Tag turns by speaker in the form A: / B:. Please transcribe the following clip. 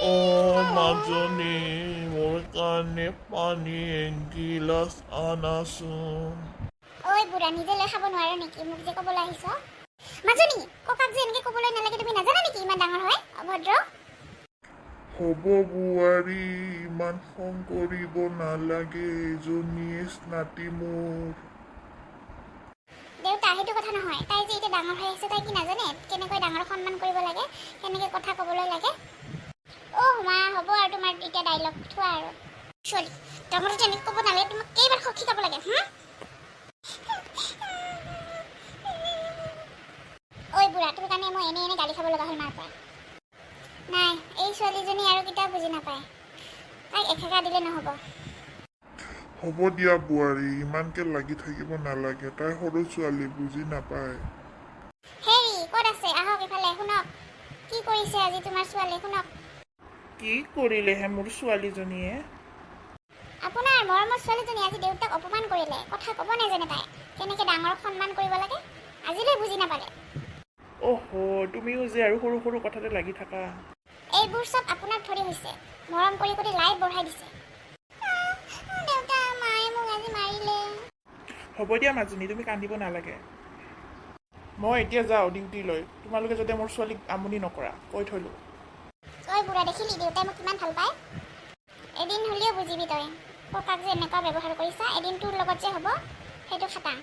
A: অ' মাজনী মোৰ কাৰণে পানী এগিলাচ আনাচোন
B: ঐ বুঢ়া নিজে লৈ খাব নোৱাৰো নেকি? মোক যে ক'বলৈ আহিছ। মাজনী ককাক যে এনেকে ক'বলৈ নালাগে তুমি নাজানা নেকি? ইমান ডাঙৰ হয় অভদ্ৰ।
A: হ'ব বোৱাৰী ইমান খং কৰিব নালাগে এজনীয়ে নাতি মোৰ।
B: দেউতা সেইটো কথা নহয়। তাই যে এতিয়া ডাঙৰ হৈ আছে তাই কি নাজানে? কেনেকৈ ডাঙৰক সন্মান কৰিব লাগে? কেনেকৈ কথা ক'বলৈ লাগে? এতিয়া ডাইলগ থোৱা আৰু। ছোৱালী ডাঙৰটো তেনেকৈ ক'ব নালাগে তোমাক কেইবাৰ সখী খাব লাগে হুম? ঐ বুঢ়া তোৰ কাৰণে মই এনে এনে গালি খাব লগা হ'ল মাৰ পৰা। নাই এই ছোৱালীজনী আৰু কেতিয়াও বুজি নাপায়। তাইক এখেকা দিলে নহ'ব।
A: হ'ব দিয়া বোৱাৰী ইমানকে লাগি থাকিব নালাগে। তাই সৰু ছোৱালী বুজি নাপায়।
B: হেৰি ক'ত আছে? আহক ইফালে শুনক। কি কৰিছে আজি তোমাৰ ছোৱালীয়ে শুনক।
C: কি কৰিলেহে মোৰ ছোৱালীজনীয়ে?
B: আপোনাৰ মৰমৰ ছোৱালীজনী আজি দেউতাক অপমান কৰিলে কথা ক'ব নাজানে তাই। কেনেকে ডাঙৰক সন্মান কৰিব লাগে আজিলৈ বুজি নাপালে।
C: অহ তুমিও যে আৰু সৰু সৰু কথাতে লাগি থাকা।
B: এইবোৰ চব আপোনাক ধৰি হৈছে মৰম কৰি কৰি লাই বঢ়াই দিছে। দেউতা মায়ে মোক আজি মাৰিলে।
C: হ'ব দিয়া মাজনী তুমি কান্দিব নালাগে। মই এতিয়া যাওঁ ডিউটিলৈ তোমালোকে যাতে মোৰ ছোৱালীক আমনি নকৰা কৈ থলোঁ।
B: ঐ বুঢ়া দেখিলি দেউতাই মোক কিমান ভাল পায়? এদিন হ'লেও বুজিবি তই। ককাক যে এনেকুৱা ব্যৱহাৰ কৰিছা এদিন তোৰ লগত যে হ'ব সেইটো খাটাং।